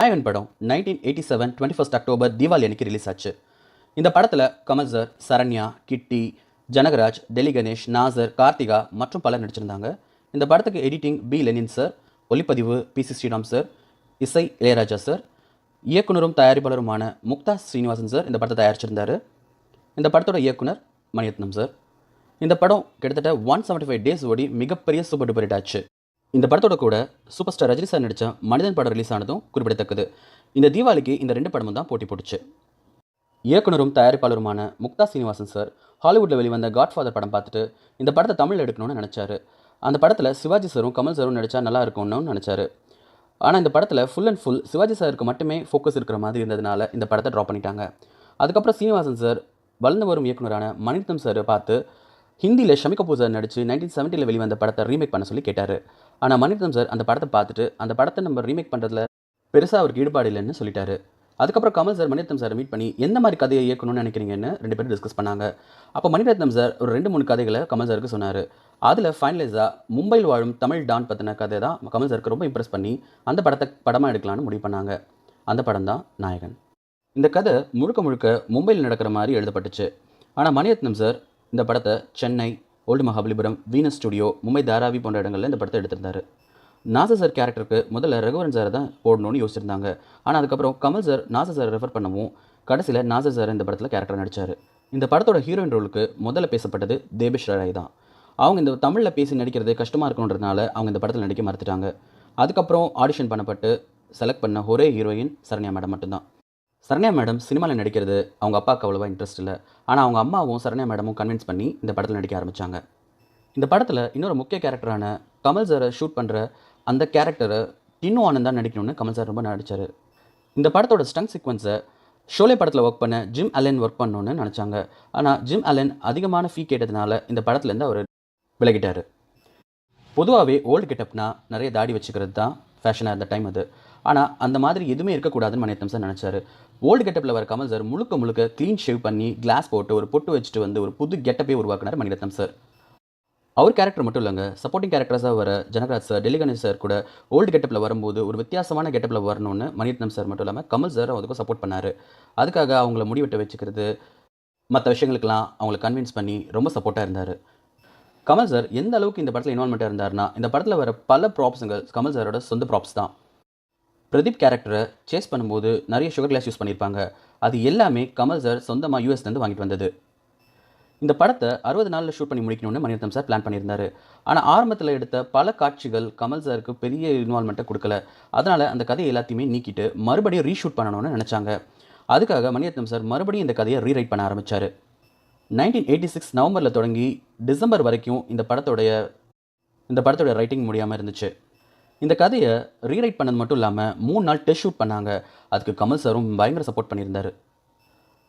நாயகன் படம் nineteen eighty seven twenty first October Deepavali அன்னைக்கு ரிலீஸ் ஆச்சு. இந்த படத்தில் கமல் சார் சரண்யா கிட்டி ஜனகராஜ் டெல்லி கணேஷ் நாசர் கார்த்திகா மற்றும் பலர் நடிச்சிருந்தாங்க. இந்த படத்துக்கு எடிட்டிங் பி லெனின் சார் ஒளிப்பதிவு பி சி ஸ்ரீராம் சார் இசை இளையராஜா சார் இயக்குனரும் தயாரிப்பாளருமான முக்தா ஸ்ரீனிவாசன் சார் இந்த படத்தை தயாரிச்சிருந்தார். இந்த படத்தோட இயக்குனர் மணியத்னம் சார் இந்த படம் கிட்டத்தட்ட ஒன் செவன்ட்டி ஃபைவ் டேஸ் ஓடி மிகப்பெரிய சூப்பர் டூப்பர் ஹிட் ஆச்சு. இந்த படத்தோட கூட சூப்பர் ஸ்டார் ரஜினி சார் நடித்த மனிதன் படம் ரிலீஸ் ஆனதும் குறிப்பிடத்தக்கது. இந்த தீபாவளிக்கு இந்த ரெண்டு படமும் தான் போட்டி போட்டுச்சு. இயக்குனரும் தயாரிப்பாளருமான முக்தா சீனிவாசன் சார் ஹாலிவுட்டில் வெளிவந்த காட்ஃபாதர் படம் பார்த்துட்டு இந்த படத்தை தமிழில் எடுக்கணும்னு நினச்சாரு. அந்த படத்தில் சிவாஜி சாரும் கமல் சாரும் நடித்தா நல்லா இருக்கும்னு நினச்சாரு. ஆனால் இந்த படத்தில் ஃபுல் அண்ட் ஃபுல் சிவாஜி சாருக்கு மட்டுமே ஃபோக்கஸ் இருக்கிற மாதிரி இருந்ததுனால இந்த படத்தை ட்ராப் பண்ணிட்டாங்க. அதுக்கப்புறம் சீனிவாசன் சார் வளர்ந்து வரும் இயக்குனரான மணிரத்னம் சார் பார்த்து ஹிந்தியில் ஷமி கபூர் சார் நடித்து நைன்டீன் செவன்ட்டியில் வெளிவந்த படத்தை ரீமேக் பண்ண சொல்லி கேட்டார். ஆனால் மணிரத்னம் சார். அந்த படத்தை பார்த்துட்டு அந்த படத்தை நம்ம ரீமேக் பண்ணுறதுல பெருசாக அவருக்கு ஈடுபாடு இல்லைன்னு சொல்லிட்டாரு. அதுக்கப்புறம் Kamal sir Mani Ratnam sir meet பண்ணி எந்த மாதிரி கதையை இயக்கணும்னு நினைக்கிறீங்கன்னு ரெண்டு பேரும் டிஸ்கஸ் பண்ணாங்க. அப்போ மணிரத்னம் சார் ஒரு ரெண்டு மூணு கதைகளை கமல் சாருக்கு சொன்னார். அதில் ஃபைனலைஸாக மும்பையில் வாழும் தமிழ் டான் பற்றின கதை தான் கமல் சாருக்கு ரொம்ப இம்ப்ரெஸ் பண்ணி அந்த படத்தை படமாக எடுக்கலான்னு முடிவு பண்ணாங்க. அந்த படம் தான் நாயகன். இந்த கதை முழுக்க முழுக்க மும்பையில் நடக்கிற மாதிரி எழுதப்பட்டுச்சு. ஆனால் மணிரத்னம் சார் இந்த படத்தை Chennai old Mahabalipuram Venus studio Mumbai Dharavi போன்ற இடங்களில் இந்த படத்தை எடுத்திருந்தாரு. நாச சார் கேரக்டருக்கு முதல்ல ரகுவரன் சாரை தான் போடணும்னு யோசிச்சிருந்தாங்க. ஆனால் அதுக்கப்புறம் Kamal sir Nassar sir refer பண்ணவும் கடைசியில் நாசர் சார் இந்த படத்தில் கேரக்டர் நடித்தார் இந்த படத்தோட ஹீரோயின் ரோலுக்கு முதல்ல பேசப்பட்டது தேபேஷ் ராய் தான். அவங்க இந்த தமிழில் பேசி நடிக்கிறது கஷ்டமாக இருக்குன்றதுனால அவங்க இந்த படத்தில் நடிக்க மறுத்துட்டாங்க. அதுக்கப்புறம் ஆடிஷன் பண்ணப்பட்டு செலக்ட் பண்ண ஒரே ஹீரோயின் சரண்யா மேடம் மட்டும்தான். சரண்யா மேடம் சினிமாவில் நடிக்கிறது அவங்க அப்பாவுக்கு அவ்வளோவா இன்ட்ரெஸ்ட் இல்லை. ஆனால் அவங்க அம்மாவும் சரண்யா மேடமும் கன்வின்ஸ் பண்ணி இந்த படத்தில் நடிக்க ஆரம்பித்தாங்க இந்த படத்தில் இன்னொரு முக்கிய கேரக்டரான கமல் சாரை ஷூட் பண்ணுற அந்த கேரக்டரை டின்னு ஆனந்தான் நடிக்கணும்னு கமல் சார் ரொம்ப நடித்தார் இந்த படத்தோட ஸ்டங் சீக்வன்ஸை ஷோலே படத்தில் ஒர்க் பண்ண ஜிம் அலன் ஒர்க் பண்ணணும்னு நினச்சாங்க ஆனால் ஜிம் அலன் அதிகமான ஃபீ கேட்டதுனால இந்த படத்துலேருந்து அவர் விலகிட்டார். பொதுவாகவே ஓல்டு கெட்டப்னா நிறைய தாடி வச்சுக்கிறது தான் ஃபேஷனாக இருந்த டைம் அது. ஆனால் அந்த மாதிரி எதுவுமே இருக்கக்கூடாதுன்னு மணிரத்னம் சார் நினச்சாரு. ஓல்டு கெட்டப்பில் வர கமல் சார் முழுக்க முழுக்க க்ளீன் ஷேவ் பண்ணி கிளாஸ் போட்டு ஒரு பொட்டு வச்சுட்டு வந்து ஒரு புது கெட்டப்பே உருவாக்குனார் மணிரத்னம் சார். அவர் கேரக்டர் மட்டும் இல்லைங்க. சப்போர்ட்டிங் கேரக்டர்ஸாக வர ஜனகராஜ் சார் டெல்லி கணேஷ் சார் கூட ஓல்டு கெட்டப்பில் வரும்போது ஒரு வித்தியாசமான கெட்டப்பில் வரணும்னு மணிரத்னம் சார் மட்டும் இல்லாமல் கமல் சார் அதுக்கும் சப்போர்ட் பண்ணார். அதுக்காக அவங்கள முடிவெட்ட வச்சுக்கிறது மற்ற விஷயங்களுக்கெல்லாம் அவங்கள கன்வின்ஸ் பண்ணி ரொம்ப சப்போர்ட்டாக இருந்தார். கமல் சார் எந்த அளவுக்கு இந்த படத்தில் இன்வால்மெண்ட்டாக இருந்தார்னா இந்த படத்தில் வர பல ப்ராப்ஸுங்க கமல் சாரோட சொந்த ப்ராப்ஸ் தான். பிரதீப் கேரக்டரை சேஸ் பண்ணும்போது நிறைய சுகர் கிளாஸ் யூஸ் பண்ணியிருப்பாங்க. அது எல்லாமே கமல் சார் சொந்தமாக யூஎஸ்லேருந்து வாங்கிட்டு வந்தது. இந்த படத்தை அறுபது நாளில் ஷூட் பண்ணி முடிக்கணும்னு மணிரத்னம் சார் பிளான் பண்ணியிருந்தாரு. ஆனால் ஆரம்பத்தில் எடுத்த பல காட்சிகள் கமல் சாருக்கு பெரிய இன்வால்மெண்ட்டை கொடுக்கல. அதனால் அந்த கதையை எல்லாத்தையுமே நீக்கிட்டு மறுபடியும் ரீஷூட் பண்ணணும்னு நினச்சாங்க. அதுக்காக மணிரத்னம் சார் மறுபடியும் இந்த கதையை ரீரைட் பண்ண ஆரம்பித்தார் நைன்டீன் எயிட்டி சிக்ஸ் நவம்பரில் தொடங்கி டிசம்பர் வரைக்கும் இந்த படத்தோடைய இந்த படத்தோட ரைட்டிங் முடியாமல் இருந்துச்சு. இந்த கதையை ரீரைட் பண்ணது மட்டும் இல்லாமல் மூணு நாள் டெஸ்ட் ஷூட் பண்ணாங்க. அதுக்கு கமல் சாரும் பயங்கர சப்போர்ட் பண்ணியிருந்தார்.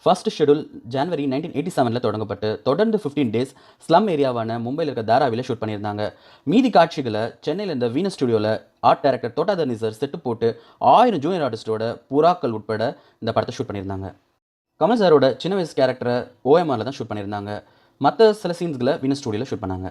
ஃபர்ஸ்ட் ஷெடியூல் ஜனவரி நைன்டீன் எயிட்டி செவனில் தொடங்கப்பட்டு தொடர்ந்து ஃபிஃப்டீன் டேஸ் ஸ்லம் ஏரியாவான மும்பையில் இருக்க தாராவியில் ஷூட் பண்ணியிருந்தாங்க. மீதி காட்சிகளை சென்னையில் இருந்த வீனஸ் ஸ்டுடியோவில் art director Thotta Tharani sir set போட்டு ஆயிரம் ஜூனியர் ஆர்டிஸ்டோட புறாக்கள் உட்பட இந்த படத்தை ஷூட் பண்ணியிருந்தாங்க. கமல் சாரோட சின்ன வயசு கேரக்டரை ஓஎம்ஆரில் தான் ஷூட் பண்ணியிருந்தாங்க. மற்ற சில சீன்ஸ்களை வீனஸ் ஸ்டுடியோவில் ஷூட் பண்ணாங்க.